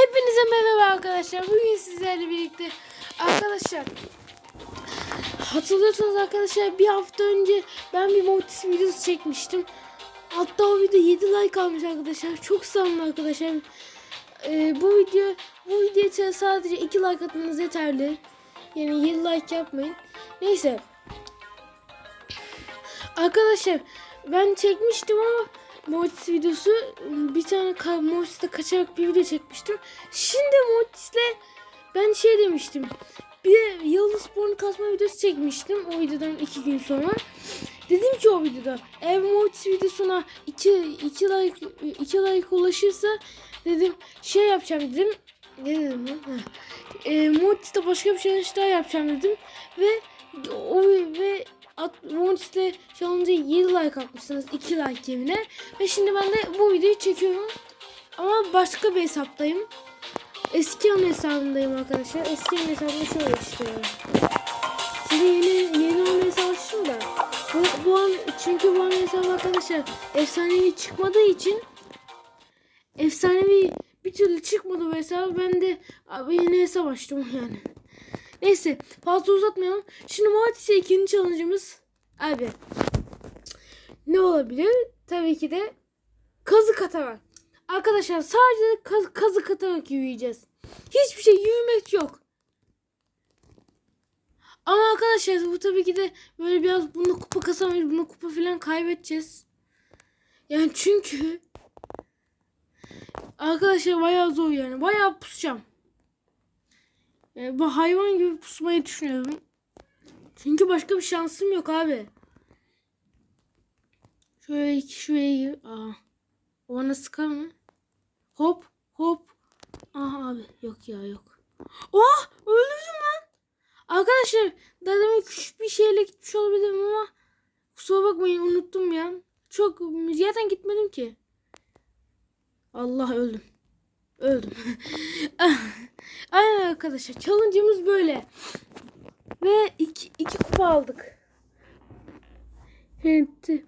Hepinize merhaba arkadaşlar. Bugün sizlerle birlikte arkadaşlar hatırlıyorsanuz arkadaşlar bir hafta önce ben bir Mortis videosu çekmiştim. Hatta o video 7 like almış arkadaşlar. Çok sağ olun arkadaşlar. Ee, bu video bu video için sadece 2 like atmanız yeterli. Yani 7 like yapmayın. Neyse. Arkadaşlar ben çekmiştim ama Mortis videosu bir tane ka- Mortis'te kaçarak bir video çekmiştim. Şimdi Mortis'le ben şey demiştim. Bir yıldız pornu kasma videosu çekmiştim o videodan iki gün sonra. Dedim ki o videoda eğer Mortis videosuna 2 2 like 2 like ulaşırsa dedim şey yapacağım dedim. Ne dedim lan? E, Mortis'te başka bir şey daha yapacağım dedim ve o ve at, Mortis'te challenge'a 7 like atmışsınız 2 like yerine ve şimdi ben de bu videoyu çekiyorum ama başka bir hesaptayım. Eski an hesabındayım arkadaşlar. Eski an hesabımda şöyle işte. Şimdi yeni yeni an hesabı açtım da. Bu, bu an çünkü bu an hesabı arkadaşlar efsanevi çıkmadığı için efsanevi bir türlü çıkmadı bu hesabı. Ben de abi yeni hesap açtım yani. Neyse fazla uzatmayalım. Şimdi Mortis'e ikinci challenge'ımız abi ne olabilir? Tabii ki de kazık atarak. Arkadaşlar sadece kaz, kazık atarak yürüyeceğiz. Hiçbir şey yürümek yok. Ama arkadaşlar bu tabii ki de böyle biraz bunu kupa kasamayız. Bunu kupa falan kaybedeceğiz. Yani çünkü arkadaşlar bayağı zor yani. Bayağı pusacağım. Yani bu hayvan gibi pusmayı düşünüyorum. Çünkü başka bir şansım yok abi. Şöyle iki şuraya. Aa. O bana sıkar mı? Hop hop. Aha abi yok ya yok. Oh öldürdüm lan. Arkadaşlar daha küçük bir şeyle gitmiş olabilirim ama kusura bakmayın unuttum ya. Çok zaten gitmedim ki. Allah öldüm. Öldüm. Aynen arkadaşlar challenge'ımız böyle. Ve iki, iki kupa aldık. Evet.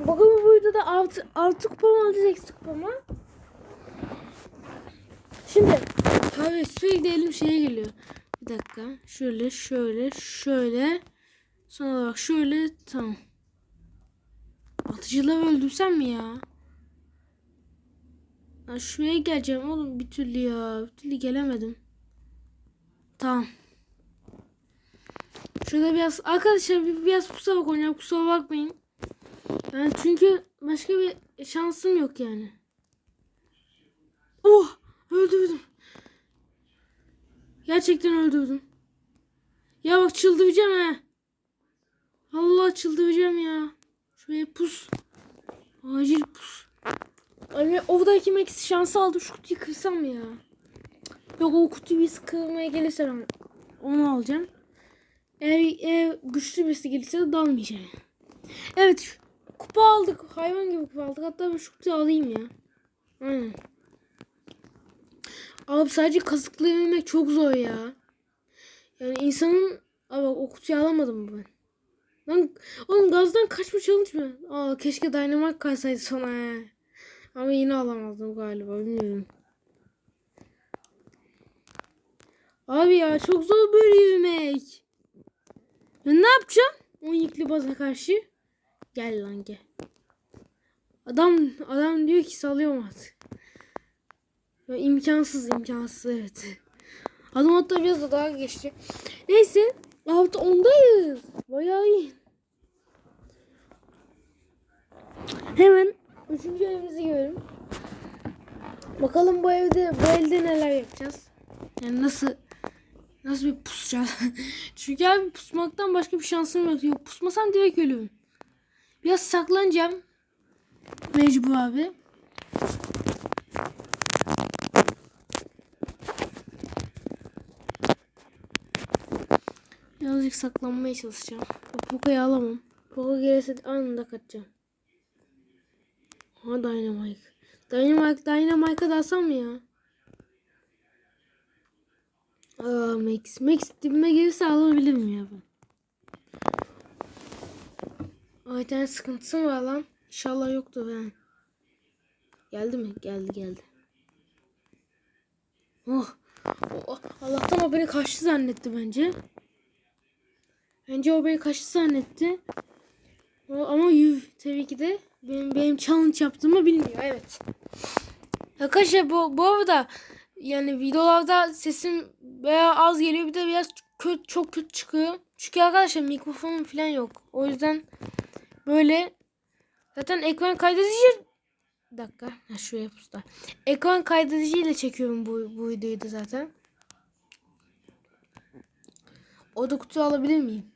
Bakalım bu videoda 6, 6 kupa mı alacağız eksi kupa mı? Şimdi abi sürekli elim şeye geliyor. Bir dakika. Şöyle şöyle şöyle. Sonra bak şöyle tamam. Atıcıları öldürsem mi ya? Ya şuraya geleceğim oğlum bir türlü ya. Bir türlü gelemedim. Tamam. Şurada biraz arkadaşlar bir biraz kusura bak oynayalım kusura bakmayın. Yani çünkü başka bir şansım yok yani. Oh öldürdüm. Gerçekten öldürdüm. Ya bak çıldıracağım ha. Allah çıldıracağım ya. Şuraya pus. Acil pus. Abi oradaki Max şansı aldım şu kutuyu kırsam ya? Yok o kutuyu biz kırmaya gelirse ben onu alacağım. Eğer, eğer güçlü birisi gelirse de dalmayacağım. Evet kupa aldık. Hayvan gibi kupa aldık. Hatta ben şu kutuyu alayım ya. Aynen. Abi sadece kazıklayabilmek çok zor ya. Yani insanın... Abi o kutuyu alamadım ben. Lan oğlum gazdan kaçma challenge mı? Aa keşke Dynamite kaysaydı sonra he. Ama yine alamazdım galiba bilmiyorum. Abi ya çok zor böyle yürümek. Ben ne yapacağım? O yıklı baza karşı. Gel lan gel. Adam adam diyor ki salıyorum artık. Ya imkansız imkansız evet. Adam hatta biraz da daha geçti. Neyse hafta ondayız. Bayağı iyi. Hemen üçüncü evimizi görelim. Bakalım bu evde bu elde neler yapacağız. Yani nasıl nasıl bir pusacağız. Çünkü abi pusmaktan başka bir şansım yok. yok pusmasam direkt ölüyorum. Biraz saklanacağım. Mecbur abi. Birazcık saklanmaya çalışacağım. Poco'yu alamam. Poco gelirse anında kaçacağım. Ha Dynamite. Dynamite, Dynamite'a da alsam mı ya? Aa Max. Max dibime gelirse alabilirim ya ben. Ay bir tane sıkıntısı mı var lan? İnşallah yoktur ben. Geldi mi? Geldi geldi. Oh. Oh, Allah'tan o beni kaçtı zannetti bence. Bence o beni kaçtı zannetti. Ama yuh tabii ki de benim, benim challenge yaptığımı bilmiyor. Evet. Arkadaşlar bu, bu arada yani videolarda sesim veya az geliyor bir de biraz kötü, çok kötü çıkıyor. Çünkü arkadaşlar mikrofonum falan yok. O yüzden böyle zaten ekran kaydedici bir dakika. Ha, şuraya pusta. Ekran kaydediciyle çekiyorum bu, bu videoyu da zaten. O da kutuyu alabilir miyim?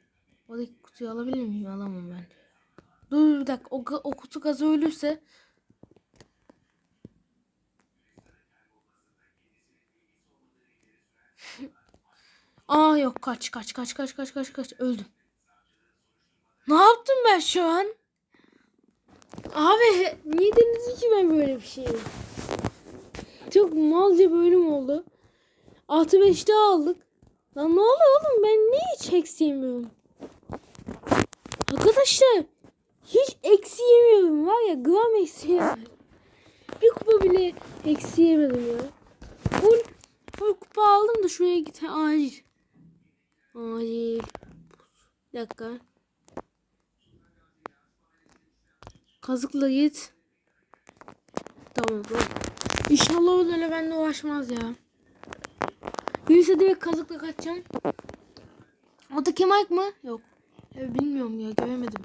O da kutuyu alabilir miyim? Alamam ben. Dur bir dakika. O, o kutu gazı ölürse Aa yok kaç kaç kaç kaç kaç kaç kaç öldüm. Ne yaptım ben şu an? Abi niye denedim ki ben böyle bir şeyi? Çok malca bölüm oldu. Artı 5'te aldık. Lan ne oluyor oğlum ben niye hiç eksi yemiyorum? Arkadaşlar hiç eksi yemiyorum var ya gram eksi yemedim. Bir kupa bile eksi yemedim ya. Full, full kupa aldım da şuraya git acil. Acil. Bir dakika. Kazıkla git. Tamam. tamam. İnşallah o öyle benimle uğraşmaz ya. Birisi direkt kazıkla kaçacağım. O da Kemal mı? Yok. Ya bilmiyorum ya göremedim.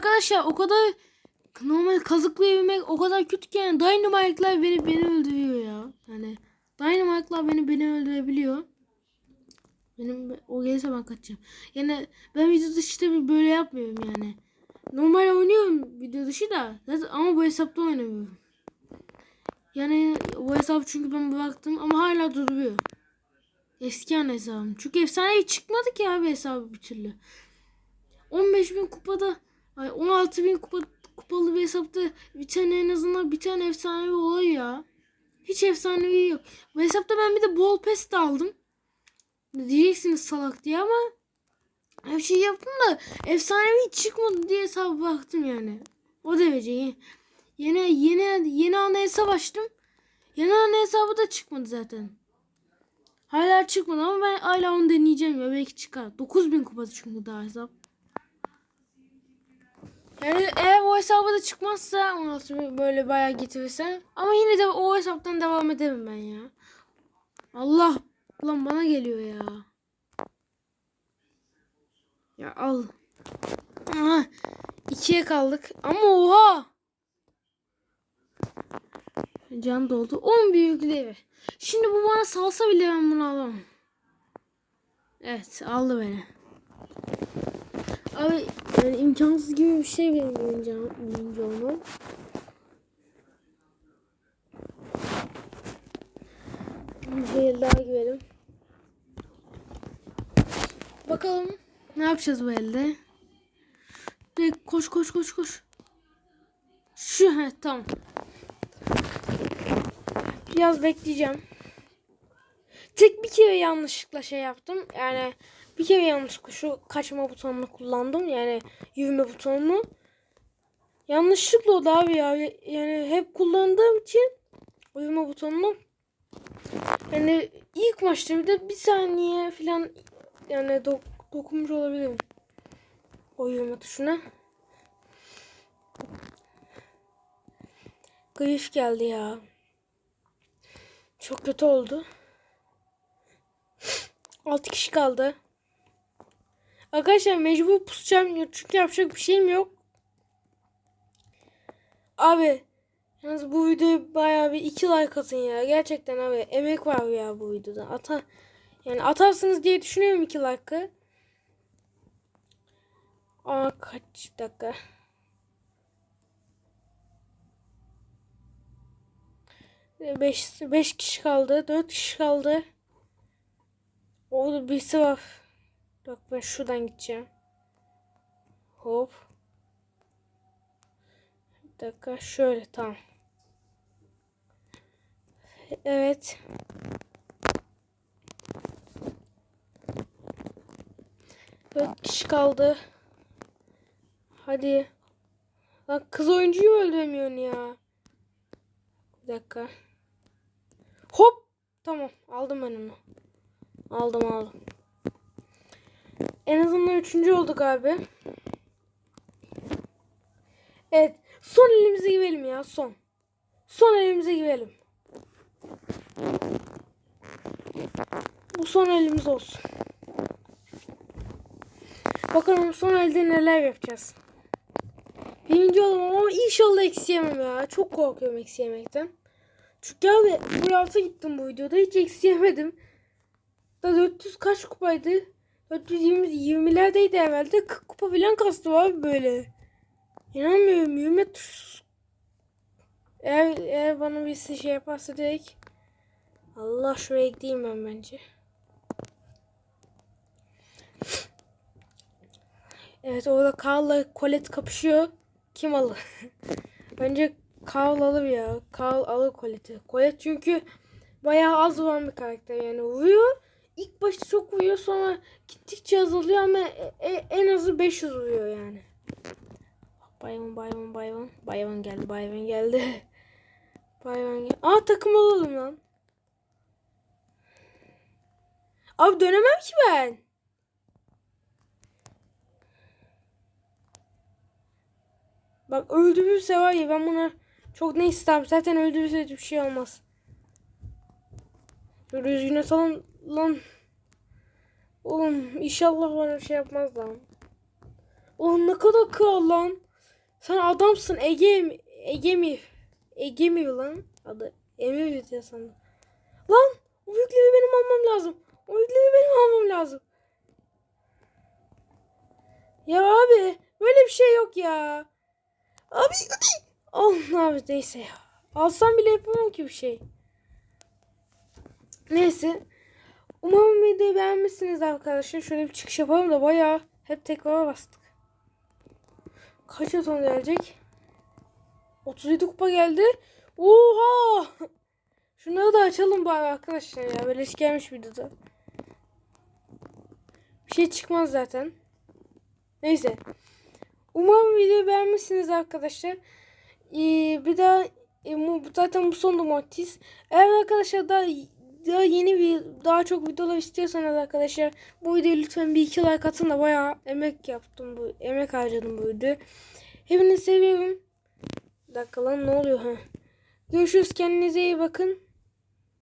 Arkadaşlar o kadar normal kazıkla yemek o kadar kötü ki yani Dynamite'lar beni beni öldürüyor ya. Yani Dynamite'lar beni beni öldürebiliyor. Benim o gelirse ben kaçacağım. Yani ben video dışı tabii böyle yapmıyorum yani. Normal oynuyorum video dışı da zaten ama bu hesapta oynamıyorum. Yani bu hesap çünkü ben bıraktım ama hala duruyor. Eski an hesabım. Çünkü efsanevi çıkmadı ki abi hesabı bir türlü. 15 bin kupada ay 16 bin kupa, kupalı bir hesapta bir tane en azından bir tane efsanevi olay ya. Hiç efsanevi yok. Bu hesapta ben bir de bol pes de aldım. Diyeceksiniz salak diye ama her şey yaptım da efsanevi çıkmadı diye hesaba baktım yani. O derece. Yeni yeni yeni ana hesap açtım. Yeni ana hesabı da çıkmadı zaten. Hala çıkmadı ama ben hala onu deneyeceğim ya belki çıkar. 9000 kupası çünkü daha hesap. Yani eğer o hesabı da çıkmazsa 16 bin böyle bayağı getirirse ama yine de o hesaptan devam ederim ben ya. Allah lan bana geliyor ya. Ya al. Aha, ikiye kaldık ama oha. Can doldu. 10 büyükleri. Şimdi bu bana salsa bile ben bunu alamam. Evet aldı beni. Abi yani imkansız gibi bir şey benim birinci, birinci. Bir el daha girelim. Bakalım ne yapacağız bu elde. Direkt koş koş koş koş. Şu he tamam. Biraz bekleyeceğim. Tek bir kere yanlışlıkla şey yaptım. Yani bir kere yanlışlıkla şu kaçma butonunu kullandım. Yani yürüme butonunu. Yanlışlıkla oldu abi ya. Yani hep kullandığım için yürüme butonunu. Yani ilk maçta bir de bir saniye falan yani dok dokunmuş olabilirim. O yürüme tuşuna. Grif geldi ya. Çok kötü oldu. 6 kişi kaldı. Arkadaşlar mecbur pusacağım çünkü yapacak bir şeyim yok. Abi yalnız bu videoyu bayağı bir 2 like atın ya. Gerçekten abi emek var ya bu videoda. Ata yani atarsınız diye düşünüyorum 2 like'ı. Aa kaç dakika. Beş, beş kişi kaldı. Dört kişi kaldı. Orada birisi var. Bak ben şuradan gideceğim. Hop. Bir dakika şöyle tamam. Evet. Dört kişi kaldı. Hadi. Lan kız oyuncuyu öldüremiyorsun ya. Bir dakika. Hop. Tamam aldım ben onu. Aldım aldım. En azından üçüncü olduk abi. Evet. Son elimize girelim ya son. Son elimize girelim. Bu son elimiz olsun. Bakalım son elde neler yapacağız. Birinci olamam ama inşallah eksi yemem ya. Çok korkuyorum eksi yemekten. Çünkü abi full alta gittim bu videoda. Hiç eksi yemedim. Da 400 kaç kupaydı? 420 20'lerdeydi herhalde. 40 kupa falan kastım abi böyle. İnanmıyorum. Yürüme tuşsuz. Eğer, eğer bana bir şey yaparsa direkt Allah şuraya gideyim ben bence. Evet orada Carl'la Colette kapışıyor. Kim alır? bence Carl alır ya. Carl alır Colette'i. Colette çünkü bayağı az vuran bir karakter yani vuruyor. İlk başta çok vuruyor sonra gittikçe azalıyor ama e- e- en azı 500 vuruyor yani. Bayvan bayvan bayvan. Bayvan geldi bayvan geldi. bayvan geldi. Aa takım olalım lan. Abi dönemem ki ben. Bak öldürürse var ya ben buna çok ne istem. Zaten öldürürse bir şey olmaz. Düzgün atalım lan. Oğlum inşallah bana bir şey yapmaz lan. Ulan ne kadar kral lan. Sen adamsın Ege Ege mi? Ege mi lan? Adı Emir diye sandım. Lan o yükleri benim almam lazım. O yükleri benim almam lazım. Ya abi böyle bir şey yok ya. Abi Allah abi neyse ya. Alsam bile yapamam ki bir şey. Neyse. Umarım videoyu beğenmişsiniz arkadaşlar. Şöyle bir çıkış yapalım da bayağı hep tekrar bastık. Kaç atom gelecek? 37 kupa geldi. Oha! Şunları da açalım bari arkadaşlar ya. Böyle gelmiş videoda. Bir şey çıkmaz zaten. Neyse. Umarım videoyu beğenmişsiniz arkadaşlar. Ee, bir daha e, bu, zaten bu son Mortis. Eğer arkadaşlar daha daha yeni bir daha çok videolar istiyorsanız arkadaşlar bu videoyu lütfen bir iki like atın da bayağı emek yaptım bu emek harcadım bu videoyu. Hepinizi seviyorum. Bir dakika lan ne oluyor ha? Görüşürüz kendinize iyi bakın.